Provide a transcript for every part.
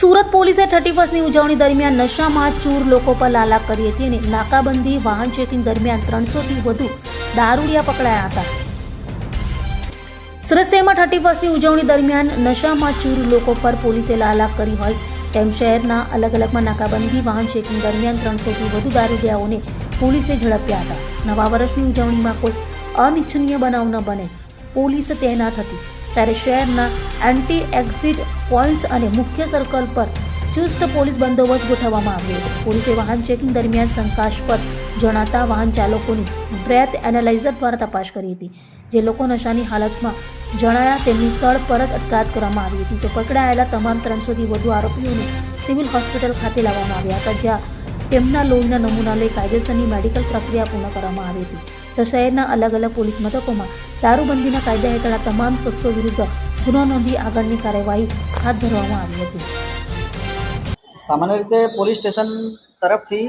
સુરત પોલીસે થર્ટી ફર્સ્ટની ઉજવણી દરમિયાન નશામાં ચૂર લોકો પર લાલા કરી હતી અને નાકાબંધી વાહન ચેકિંગ દરમિયાન ત્રણસોથી વધુ દારૂડિયા પકડાયા હતા. શહેરમાં થર્ટી ફર્સ્ટની ઉજવણી દરમિયાન નશામાં ચૂર લોકો પર પોલીસે લાલા કરી હોય તેમ શહેરના અલગ અલગમાં નાકાબંધી વાહન ચેકિંગ દરમિયાન ત્રણસોથી વધુ દારૂડિયાઓને પોલીસે ઝડપ્યા હતા. નવા વર્ષની ઉજવણીમાં કોઈ અનિચ્છનીય બનાવ ન બને. પોલીસ તૈનાત હતી. ત્યારે શહેરના એન્ટી એક્ઝિટ પોઈન્ટ્સ અને મુખ્ય સર્કલ પર ચુસ્ત પોલીસ બંદોબસ્ત ગોઠવવામાં આવ્યો પોલીસે વાહન ચેકિંગ દરમિયાન શંકાસ્પદ જણાતા વાહન ચાલકોની બ્રેથ એનાલાઇઝર દ્વારા તપાસ કરી હતી, જે લોકો નશાની હાલતમાં જણાયા તેમની સ્થળ પર જ અટકાયત કરવામાં આવી હતી. તો પકડાયેલા તમામ ત્રણસોથી વધુ આરોપીઓને સિવિલ હોસ્પિટલ ખાતે લાવવામાં આવ્યા હતા, જ્યાં તેમના લોહીના નમૂના લઈ કાયદેસરની મેડિકલ પ્રક્રિયા પૂર્ણ કરવામાં આવી હતી. તો શહેરના અલગ અલગ પોલીસ મથકોમાં દારૂબંધીના કાયદા હેઠળ તમામ શખ્સો વિરુદ્ધ ગુનો નોંધી આગળની કાર્યવાહી હાથ ધરવામાં આવી હતી. સામાન્ય રીતે પોલીસ સ્ટેશન તરફથી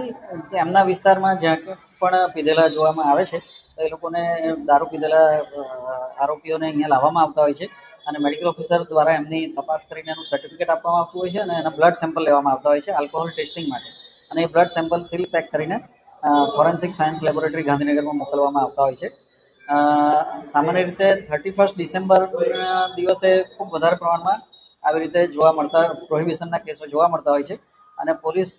એમના વિસ્તારમાં જ્યાં પણ પીધેલા જોવામાં આવે છે, તો એ લોકોને દારૂ પીધેલા આરોપીઓને અહીંયા લાવવામાં આવતા હોય છે અને મેડિકલ ઓફિસર દ્વારા એમની તપાસ કરીને એનું સર્ટિફિકેટ આપવામાં આવતું હોય છે અને એના બ્લડ સેમ્પલ લેવામાં આવતા હોય છે આલ્કોહોલ ટેસ્ટિંગ માટે. અને એ બ્લડ સેમ્પલ સીલ પેક કરીને ફોરેન્સિક સાયન્સ લેબોરેટરી ગાંધીનગરમાં મોકલવામાં આવતા હોય છે. સામાન્ય રીતે થર્ટી ફર્સ્ટ ડિસેમ્બર દિવસે ખૂબ વધારે પ્રમાણમાં આવી રીતે જોવા મળતા પ્રોહિબિશનના કેસો જોવા મળતા હોય છે. અને પોલીસ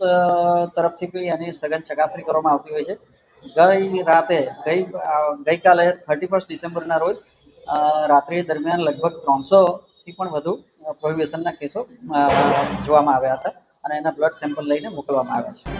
તરફથી બી એની સઘન ચકાસણી કરવામાં આવતી હોય છે. ગઈ રાતે, ગઈ ગઈકાલે થર્ટી ફર્સ્ટ ડિસેમ્બરના રોજ રાત્રિ દરમિયાન લગભગ ત્રણસોથી પણ વધુ પ્રોહિબિશનના કેસો જોવામાં આવ્યા હતા. અને એના બ્લડ સેમ્પલ લઈને મોકલવામાં આવ્યા છે.